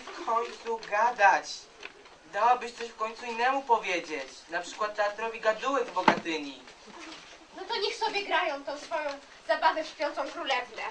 w końcu gadać? Dałabyś coś w końcu innemu powiedzieć. Na przykład teatrowi gadułek Bogatyni. No to niech sobie grają tą swoją zabawę w śpiącą królewnę.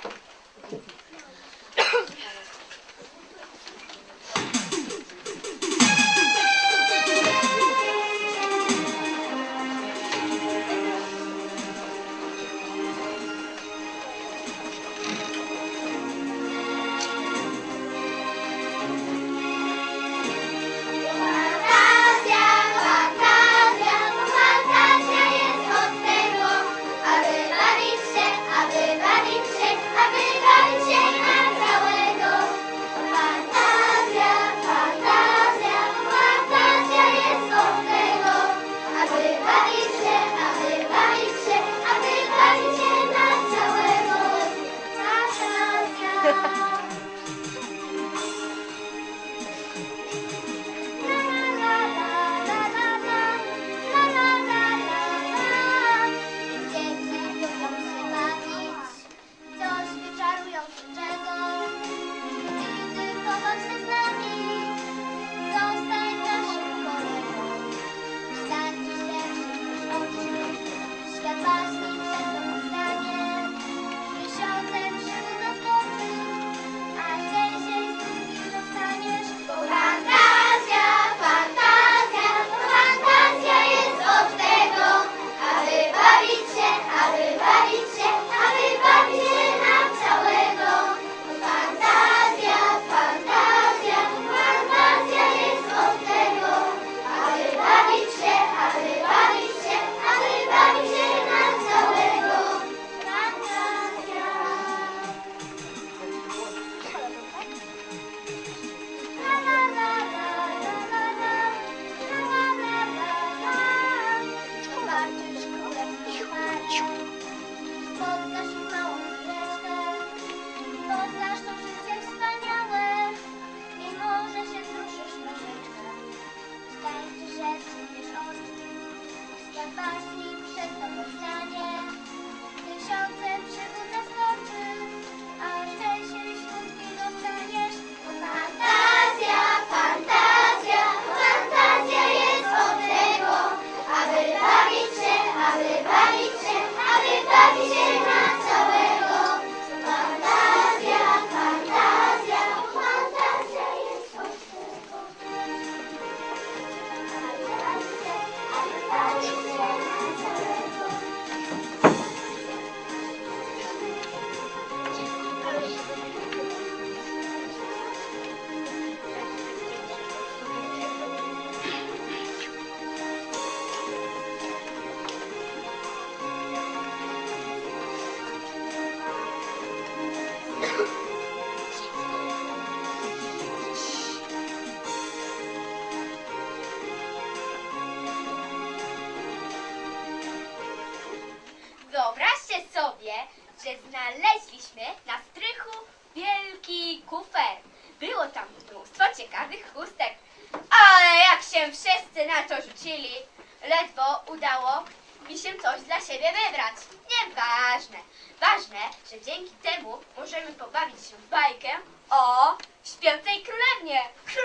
年。是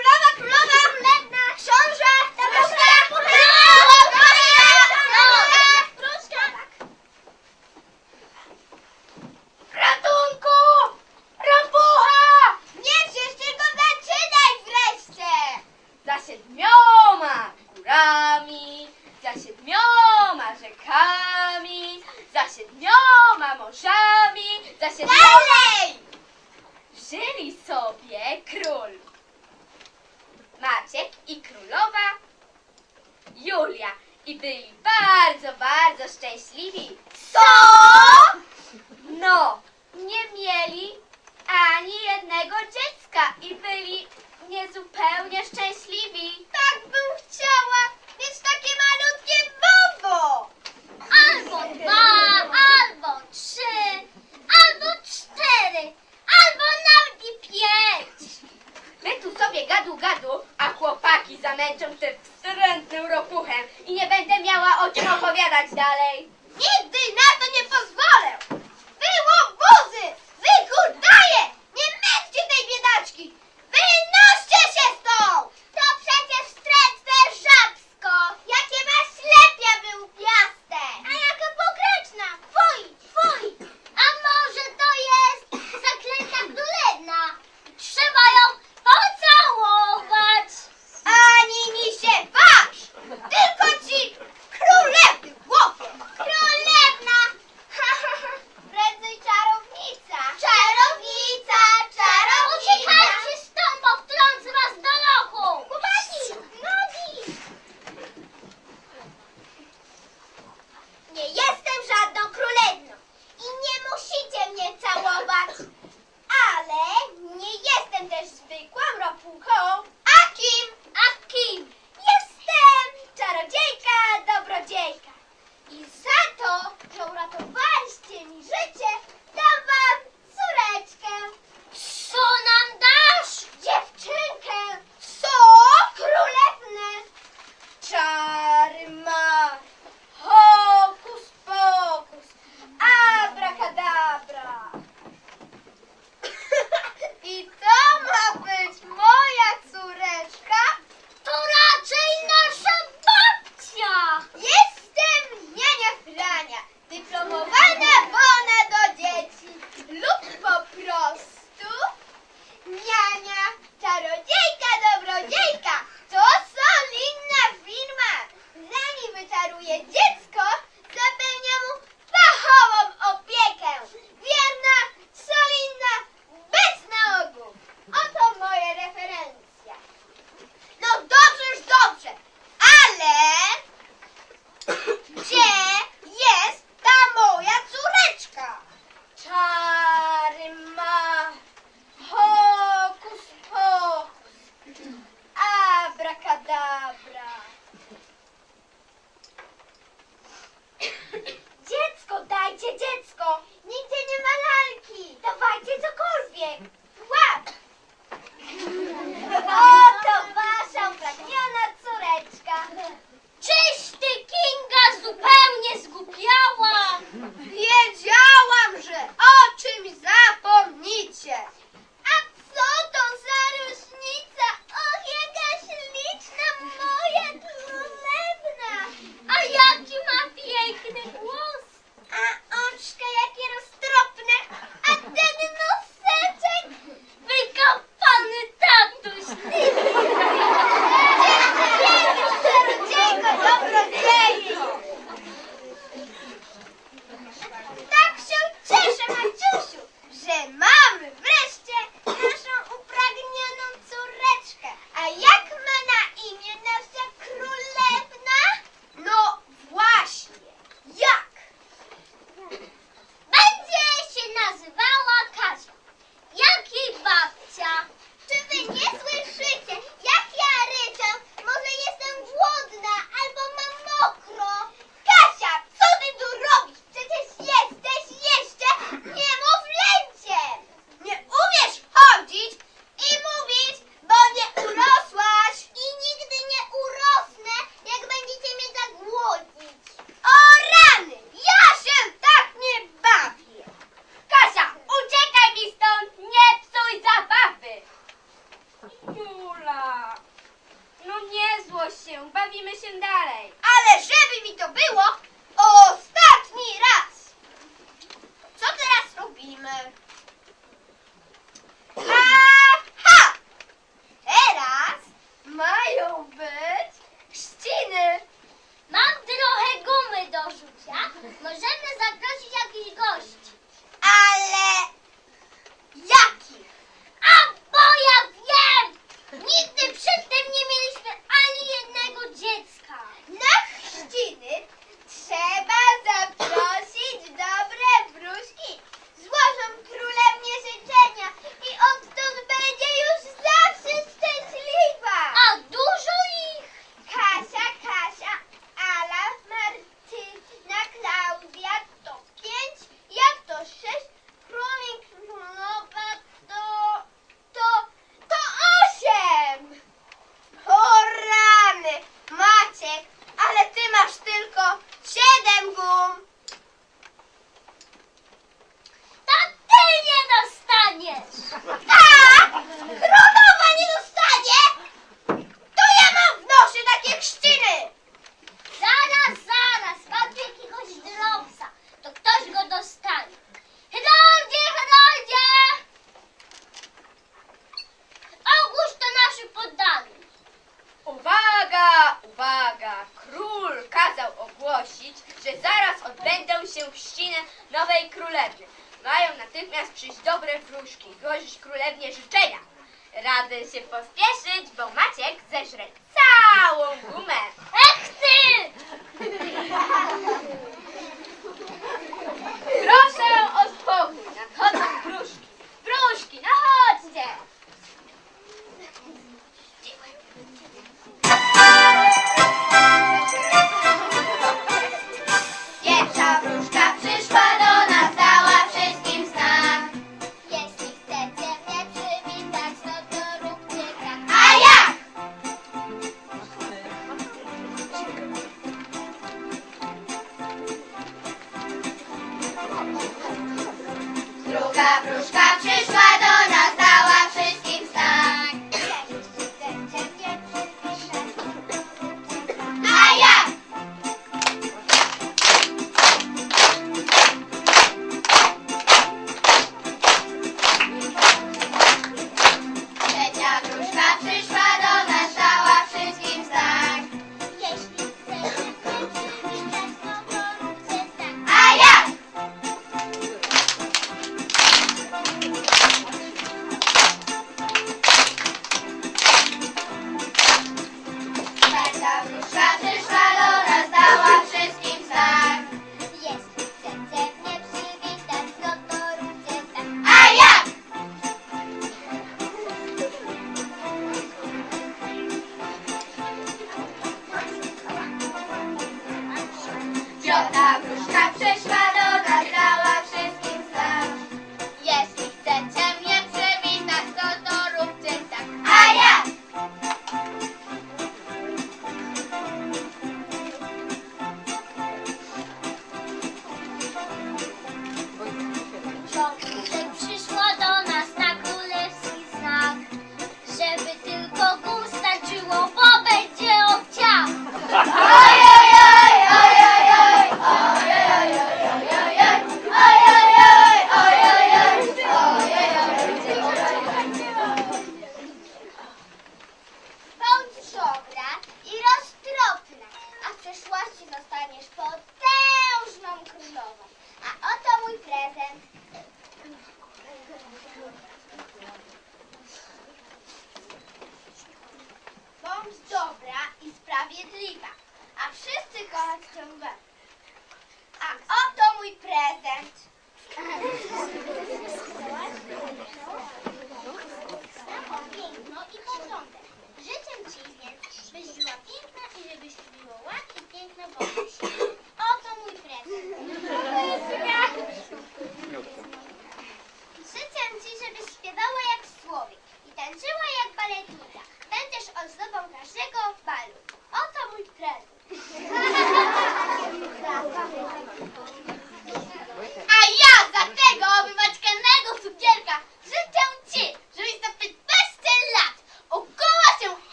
nie mieli ani jednego dziecka i byli niezupełnie szczęśliwi. Tak bym chciała mieć takie malutkie bobo! Albo dwa, albo trzy, albo cztery, albo nawet i pięć. My tu sobie gadu gadu, a chłopaki zamęczą się wstrętnym ropuchem i nie będę miała o czym opowiadać dalej. Nigdy na to nie pozwolę!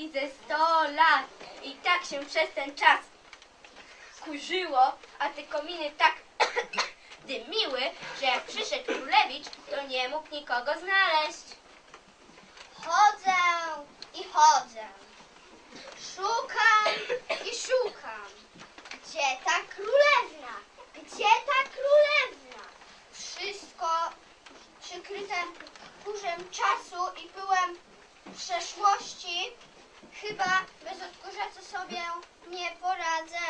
minęli ze sto lat i tak się przez ten czas kurzyło, a te kominy tak dymiły, że jak przyszedł królewicz, to nie mógł nikogo znaleźć. Chodzę i chodzę. Szukam i szukam. Gdzie ta królewna? Gdzie ta królewna? Wszystko przykryte kurzem czasu i byłem w przeszłości Chyba bez odkurzacza sobie nie poradzę.